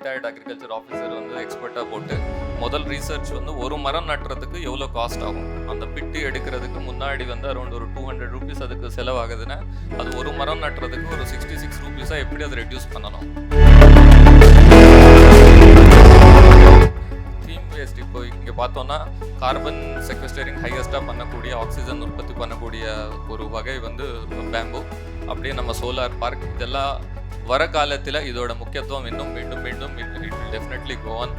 Retired agriculture officer வந்து எக்ஸ்பர்ட்டாக போட்டு முதல் ரீசர்ச் வந்து ஒரு மரம் நட்டுறதுக்கு எவ்வளோ காஸ்ட் ஆகும்? அந்த பிட்டு எடுக்கிறதுக்கு முன்னாடி வந்து அரௌண்ட் ஒரு டூ ஹண்ட்ரட் ருபீஸ் அதுக்கு செலவாகுதுன்னா அது ஒரு மரம் நட்டுறதுக்கு ஒரு சிக்ஸ்டி சிக்ஸ் ருபீஸாக எப்படி அதை ரெடியூஸ் பண்ணணும்? தீம் வேஸ்ட் இப்போ இங்கே பார்த்தோன்னா கார்பன் செக்வஸ்டரிங் ஹையஸ்ட்டாக பண்ணக்கூடிய ஆக்சிஜன் உற்பத்தி பண்ணக்கூடிய ஒரு வகை வந்து பேம்பு அப்படியே நம்ம சோலார் பார்க் இதெல்லாம் வர காலத்தில் இதோட முக்கியத்துவம் இன்னும் மீண்டும் மீண்டும் இட் டெஃபினெட்லி கோவன்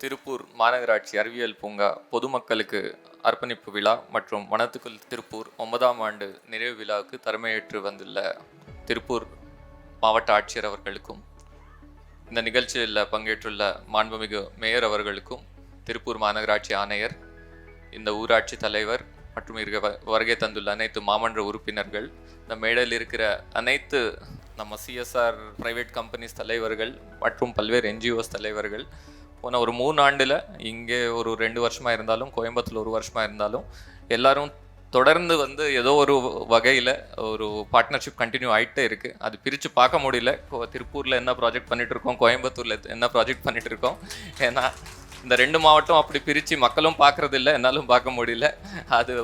திருப்பூர் மாநகராட்சி அறிவியல் பூங்கா பொதுமக்களுக்கு அர்ப்பணிப்பு விழா மற்றும் வனத்துக்குள் திருப்பூர் ஒன்பதாம் ஆண்டு நிறைவு விழாவுக்கு தலைமையேற்று வந்துள்ள திருப்பூர் மாவட்ட ஆட்சியர் அவர்களுக்கும் இந்த நிகழ்ச்சியில் பங்கேற்றுள்ள மாண்புமிகு மேயர் அவர்களுக்கும் திருப்பூர் மாநகராட்சி ஆணையர் இந்த ஊராட்சி தலைவர் மற்றும் இருக்க வ- வருகை தந்துள்ள அனைத்து மாமன்ற உறுப்பினர்கள் இந்த மேடையில் இருக்கிற அனைத்து நம்ம சிஎஸ்ஆர் பிரைவேட் கம்பெனிஸ் தலைவர்கள் மற்றும் பல்வேறு என்ஜிஓஸ் தலைவர்கள் போன ஒரு மூணு ஆண்டில் இங்கே ஒரு ரெண்டு வருஷமாக இருந்தாலும் கோயம்புத்தூர் ஒரு வருஷமாக இருந்தாலும் எல்லாரும் தொடர்ந்து வந்து ஏதோ ஒரு வகையில் ஒரு பார்ட்னர்ஷிப் கண்டினியூ ஆகிட்டே இருக்குது அது பிரித்து பார்க்க முடியல. திருப்பூரில் என்ன ப்ராஜெக்ட் பண்ணிட்டு இருக்கோம் கோயம்புத்தூரில் என்ன ப்ராஜெக்ட் பண்ணிட்டு இருக்கோம். ஏன்னா இந்த ரெண்டு மாவட்டம் அப்படி பிரித்து மக்களும் பார்க்குறது இல்லை என்னாலும் பார்க்க முடியல. அது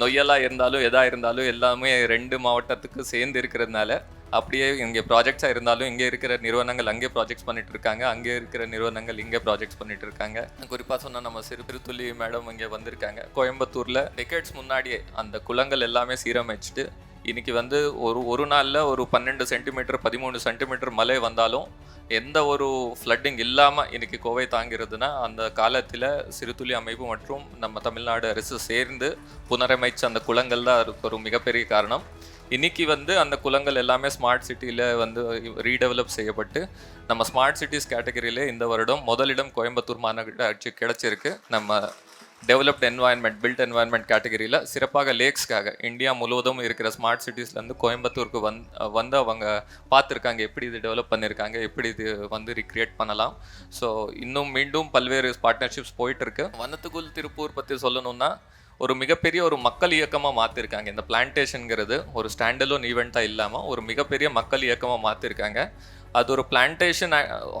நொய்யலாக இருந்தாலும் எதாக இருந்தாலும் எல்லாமே ரெண்டு மாவட்டத்துக்கு சேர்ந்து இருக்கிறதுனால அப்படியே இங்கே ப்ராஜெக்ட்ஸாக இருந்தாலும் இங்கே இருக்கிற நிறுவனங்கள் அங்கே ப்ராஜெக்ட்ஸ் பண்ணிட்டு இருக்காங்க அங்கே இருக்கிற நிறுவனங்கள் இங்கே ப்ராஜெக்ட்ஸ் பண்ணிட்டு இருக்காங்க குறிப்பாக சொன்னால் நம்ம சிறு திருத்துள்ளி மேடம் இங்கே வந்திருக்காங்க. கோயம்புத்தூரில் டெக்கேட்ஸ் முன்னாடியே அந்த குளங்கள் எல்லாமே சீரமைச்சிட்டு இன்னைக்கு வந்து ஒரு ஒரு நாளில் ஒரு பன்னெண்டு சென்டிமீட்டர் பதிமூணு சென்டிமீட்டர் மழை வந்தாலும் எந்த ஒரு ஃப்ளட்டிங் இல்லாமல் இன்னைக்கு கோவை தாங்கிறதுனா அந்த காலத்தில் சிறுதுளி அமைப்பு மற்றும் நம்ம தமிழ்நாடு அரசு சேர்ந்து புனரமைச்ச அந்த குளங்கள் தான் ஒரு மிகப்பெரிய காரணம். இன்னைக்கு வந்து அந்த குளங்கள் எல்லாமே ஸ்மார்ட் சிட்டியில் வந்து ரீடெவலப் செய்யப்பட்டு நம்ம ஸ்மார்ட் சிட்டிஸ் கேட்டகரியிலே இந்த வருடம் முதலிடம் கோயம்புத்தூர் மாநகராட்சி கிடச்சிருக்கு. நம்ம டெவலப்ட் என்வாயன்மெண்ட் பில்ட் என்வாயன்மெண்ட் கேட்டகரியில் சிறப்பாக லேக்ஸ்க்காக இந்தியா முழுவதும் இருக்கிற ஸ்மார்ட் சிட்டிஸ்லேருந்து கோயம்புத்தூருக்கு வந் வந்து அவங்க பார்த்துருக்காங்க. எப்படி இது டெவலப் பண்ணியிருக்காங்க எப்படி இது வந்து ரீக்ரியேட் பண்ணலாம். ஸோ இன்னும் மீண்டும் பல்வேறு பார்ட்னர்ஷிப்ஸ் போயிட்டுருக்கு. வனத்துக்குள் திருப்பூர் பற்றி சொல்லணும்னா ஒரு மிகப்பெரிய ஒரு மக்கள் இயக்கமாக மாற்றிருக்காங்க இந்த பிளான்டேஷனுங்கிறது ஒரு ஸ்டாண்டலோன் ஈவெண்ட்டாக இல்லாமல் ஒரு மிகப்பெரிய மக்கள் இயக்கமாக மாற்றிருக்காங்க அது ஒரு பிளான்டேஷன்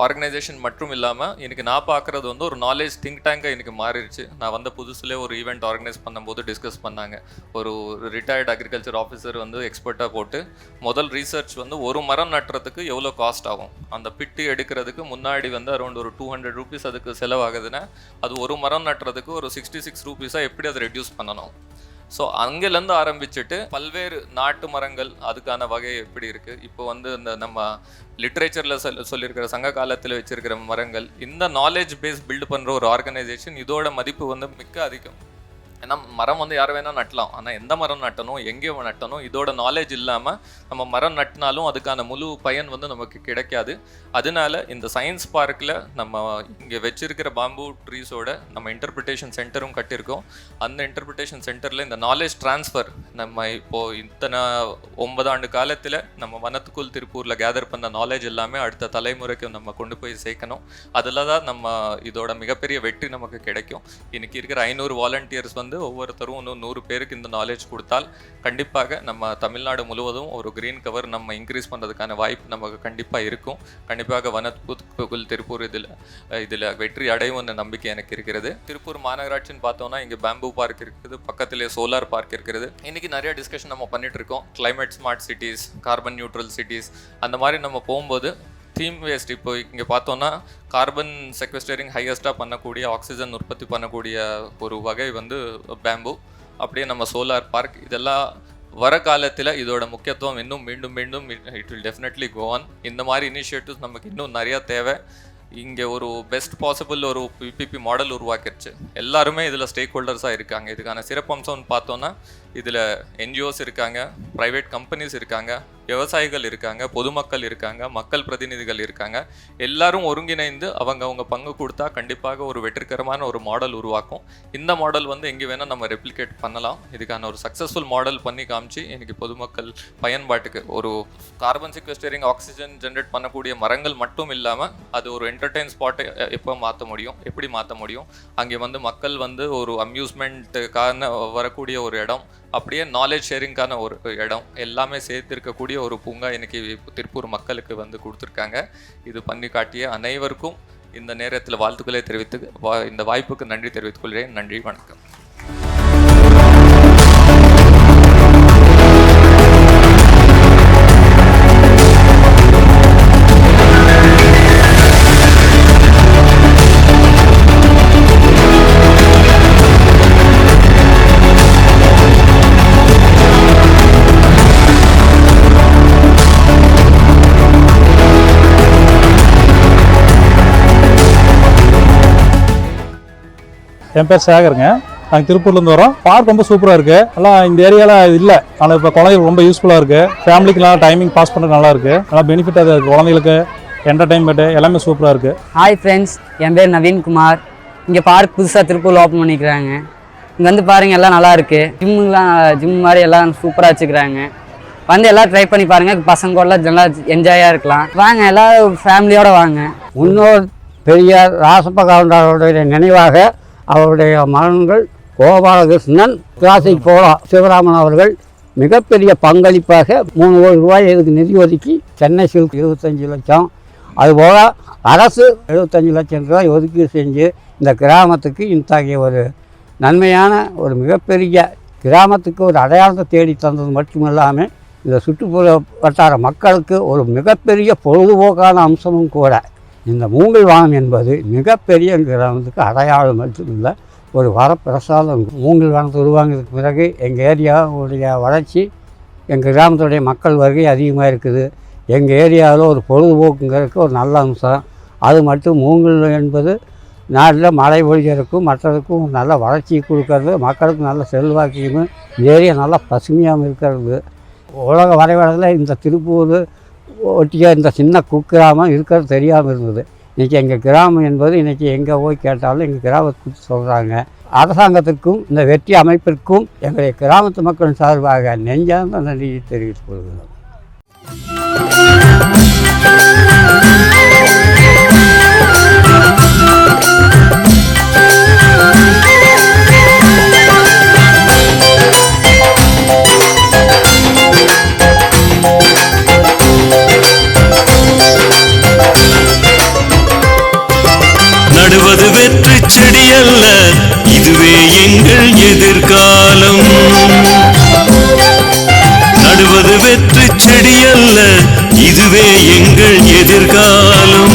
ஆர்கனைசேஷன் மட்டும் இல்லாமல் எனக்கு நான் பார்க்குறது வந்து ஒரு நாலேஜ் திங்க் டேங்காக எனக்கு மாறிடுச்சு. நான் வந்த புதுசுலேயே ஒரு ஈவெண்ட் ஆர்கனைஸ் பண்ணும்போது டிஸ்கஸ் பண்ணாங்க. ஒரு ரிட்டையர்ட் அக்ரிகல்ச்சர் ஆஃபீஸர் வந்து எக்ஸ்பர்ட்டாக போட்டு முதல் ரீசர்ச் வந்து ஒரு மரம் நட்டுறதுக்கு எவ்வளோ காஸ்ட் ஆகும்? அந்த பிட்டு எடுக்கிறதுக்கு முன்னாடி வந்து அரௌண்ட் ஒரு டூ ஹண்ட்ரட் ருபீஸ் அதுக்கு செலவாகுதுன்னா அது ஒரு மரம் நட்டுறதுக்கு ஒரு சிக்ஸ்டி சிக்ஸ் ருபீஸாக எப்படி அதை ரெடியூஸ் பண்ணணும்? ஸோ அங்கேருந்து ஆரம்பிச்சுட்டு பல்வேறு நாட்டு மரங்கள் அதுக்கான வகை எப்படி இருக்கு? இப்போ வந்து இந்த நம்ம லிட்ரேச்சரில் சொல் சொல்லியிருக்கிற சங்க காலத்தில் வச்சிருக்கிற மரங்கள் இந்த நாலேஜ் பேஸ் பில்டு பண்ணுற ஒரு ஆர்கனைசேஷன் இதோட மதிப்பு வந்து மிக்க அதிகம். ஏன்னா மரம் வந்து யார் வேணால் நட்டலாம். ஆனால் எந்த மரம் நட்டணும் எங்கே நட்டணும் இதோட நாலேஜ் இல்லாமல் நம்ம மரம் நட்டினாலும் அதுக்கான முழு பயன் வந்து நமக்கு கிடைக்காது. அதனால இந்த சயின்ஸ் பார்க்கில் நம்ம இங்கே வச்சிருக்கிற பாம்பு ட்ரீஸோட நம்ம இன்டர்பிரிட்டேஷன் சென்டரும் கட்டியிருக்கோம். அந்த இன்டர்பிரிட்டேஷன் சென்டரில் இந்த நாலேஜ் ட்ரான்ஸ்ஃபர் நம்ம இப்போது இத்தனை ஒன்பதாண்டு காலத்தில் நம்ம வனத்துக்குள் திருப்பூரில் கேதர் பண்ண நாலேஜ் எல்லாமே அடுத்த தலைமுறைக்கு நம்ம கொண்டு போய் சேர்க்கணும். அதில் தான் நம்ம இதோட மிகப்பெரிய வெற்றி நமக்கு கிடைக்கும். இன்னைக்கு இருக்கிற ஐநூறு வாலண்டியர்ஸ் வந்து வந்து ஒவ்வொருத்தரும் இன்னும் நூறு பேருக்கு இந்த நாலேஜ் கொடுத்தால் கண்டிப்பாக நம்ம தமிழ்நாடு முழுவதும் ஒரு க்ரீன் கவர் நம்ம இன்க்ரீஸ் பண்ணுறதுக்கான வாய்ப்பு நமக்கு கண்டிப்பாக இருக்கும். கண்டிப்பாக வனத்துக்குள் திருப்பூர் இதில் இதில் வெற்றி அடையும்னு நம்பிக்கை எனக்கு இருக்கிறது. திருப்பூர் மாநகராட்சின்னு பார்த்தோம்னா இங்கே பேம்பு பார்க் இருக்குது பக்கத்திலே சோலார் பார்க் இருக்கிறது. இன்றைக்கி நிறைய டிஸ்கஷன் நம்ம பண்ணிட்டு இருக்கோம். Climate smart cities carbon neutral cities அந்த மாதிரி நம்ம போகும்போது தீம் வேஸ்ட் இப்போ இங்கே பார்த்தோன்னா கார்பன் செக்வெஸ்டரிங் ஹையஸ்ட்டாக பண்ணக்கூடிய ஆக்சிஜன் உற்பத்தி பண்ணக்கூடிய ஒரு வகை வந்து பேம்பு அப்படியே நம்ம சோலார் பார்க் இதெல்லாம் வர காலத்தில் இதோட முக்கியத்துவம் இன்னும் மீண்டும் மீண்டும் it will definitely go on இந்த மாதிரி இனிஷியேட்டிவ்ஸ் நமக்கு இன்னும் நிறையா தேவை. இங்கே ஒரு பெஸ்ட் பாசிபிள் ஒரு பிபிபி மாடல் உருவாக்கிடுச்சு எல்லாருமே இதில் ஸ்டேக் ஹோல்டர்ஸாக இருக்காங்க. இதுக்கான சிறப்பம்சம்னு பார்த்தோன்னா இதில் என்ஜிஓஸ் இருக்காங்க ப்ரைவேட் கம்பெனிஸ் இருக்காங்க விவசாயிகள் இருக்காங்க பொதுமக்கள் இருக்காங்க மக்கள் பிரதிநிதிகள் இருக்காங்க. எல்லாரும் ஒருங்கிணைந்து அவங்க அவங்க பங்கு கொடுத்தா கண்டிப்பாக ஒரு வெற்றிகரமான ஒரு மாடல் உருவாக்கும். இந்த மாடல் வந்து எங்கே வேணால் நம்ம ரெப்ளிகேட் பண்ணலாம். இதுக்கான ஒரு சக்ஸஸ்ஃபுல் மாடல் பண்ணி காமிச்சு இன்னைக்கு பொதுமக்கள் பயன்பாட்டுக்கு ஒரு கார்பன் சிக்வஸ்டரிங் ஆக்சிஜன் ஜென்ரேட் பண்ணக்கூடிய மரங்கள் மட்டும் இல்லாமல் அது ஒரு என்டர்டெயின் ஸ்பாட்டை எப்போ மாற்ற முடியும் எப்படி மாற்ற முடியும்? அங்கே வந்து மக்கள் வந்து ஒரு அம்யூஸ்மெண்ட்டுக்கான வரக்கூடிய ஒரு இடம் அப்படியே நாலேஜ் ஷேரிங்கான ஒரு இடம் எல்லாமே சேர்த்திருக்கக்கூடிய ஒரு பூங்கா இன்னைக்கு திருப்பூர் மக்களுக்கு வந்து கொடுத்துருக்காங்க. இது பண்ணி காட்டிய அனைவருக்கும் இந்த நேரத்தில் வாழ்த்துக்களை தெரிவித்து வா- இந்த வாய்ப்புக்கு நன்றி தெரிவித்துக் கொள்கிறேன். நன்றி வணக்கம். என் பேர் சேகருங்க. நாங்கள் திருப்பூர்லேருந்து வரோம். பார்க் ரொம்ப சூப்பராக இருக்குது எல்லாம் இந்த ஏரியாவில் இல்லை. ஆனால் இப்போ குழந்தைகளுக்கு ரொம்ப யூஸ்ஃபுல்லாக இருக்குது ஃபேமிலிக்குலாம் டைமிங் பாஸ் பண்ணுறது நல்லா இருக்குது நல்லா பெனிஃபிட் அது இருக்கு குழந்தைகளுக்கு. என்டர்டைன்மெண்ட்டு எல்லாமே சூப்பராக இருக்குது ஹாய் ஃப்ரெண்ட்ஸ் என் பேர் நவீன்குமார். இங்கே பார்க் புதுசாக திருப்பூர் ஓப்பன் பண்ணிக்கிறாங்க. இங்கே வந்து பாருங்கள் எல்லாம் நல்லா இருக்கு. ஜிம்முலாம் ஜிம் மாதிரி எல்லாம் சூப்பராக வச்சுக்கிறாங்க. வந்து எல்லாம் ட்ரை பண்ணி பாருங்கள் பசங்களோட நல்லா என்ஜாயாக இருக்கலாம். வாங்க எல்லாரும் ஃபேமிலியோட வாங்க. முன்னோர் பெரியார் ராசப்ப கவுண்டருடைய நினைவாக அவருடைய மகன்கள் கோபாலகிருஷ்ணன் கிளாசிக் போலா சிவராமன் அவர்கள் மிகப்பெரிய பங்களிப்பாக மூணு கோடி ரூபாய் இதுக்கு நிதி ஒதுக்கி சென்னை சில்க் இருபத்தஞ்சி லட்சம். அதுபோல் அரசு எழுபத்தஞ்சு லட்சம் ரூபாய் ஒதுக்கீடு செஞ்சு இந்த கிராமத்துக்கு இத்தகைய ஒரு நன்மையான ஒரு மிகப்பெரிய கிராமத்துக்கு ஒரு அடையாளத்தை தேடி தந்தது மட்டுமில்லாமல் இந்த சுற்றுப்புற வட்டார மக்களுக்கு ஒரு மிகப்பெரிய பொழுதுபோக்கான அம்சமும் கூட. இந்த மூங்கில் வானம் என்பது மிகப்பெரிய கிராமத்துக்கு அடையாளம் மட்டுமில்லை ஒரு வரப்பிரசாதம். மூங்கில் வானத்தை உருவாங்கிறதுக்கு பிறகு எங்கள் ஏரியாவுடைய வளர்ச்சி எங்கள் கிராமத்துடைய மக்கள் வருகை அதிகமாக இருக்குது. எங்கள் ஏரியாவில் ஒரு பொழுதுபோக்குங்கிறதுக்கு ஒரு நல்ல அம்சம். அது மட்டும் மூங்கில் என்பது நாட்டில் மழை பொழிகிறதுக்கும் மற்றதுக்கும் நல்ல வளர்ச்சி கொடுக்கறது மக்களுக்கு நல்ல செல்வாக்கையும் ஏரியா நல்லா பசுமையாகவும் இருக்கிறது. உலக வரைபடத்தில் இந்த திருப்பூர் ஒட்டியாக இந்த சின்ன குக்கிராமம் இருக்கிறது தெரியாமல் இருந்தது. இன்றைக்கி எங்கள் கிராமம் என்பது இன்றைக்கி எங்கே போய் கேட்டாலும் எங்கள் கிராமத்தை குறித்து சொல்கிறாங்க அரசாங்கத்திற்கும் இந்த வெற்றி அமைப்பிற்கும் எங்களுடைய கிராமத்து மக்களின் சார்பாக நெஞ்சார்ந்த நன்றியை தெரிவித்துக் கொள்கிறோம். நடுவது வெற்றி செடியல்ல. இதுவே எங்கள் எதிர்காலம். நடுவது வெற்றி செடியல்ல. இதுவே எங்கள் எதிர்காலம்.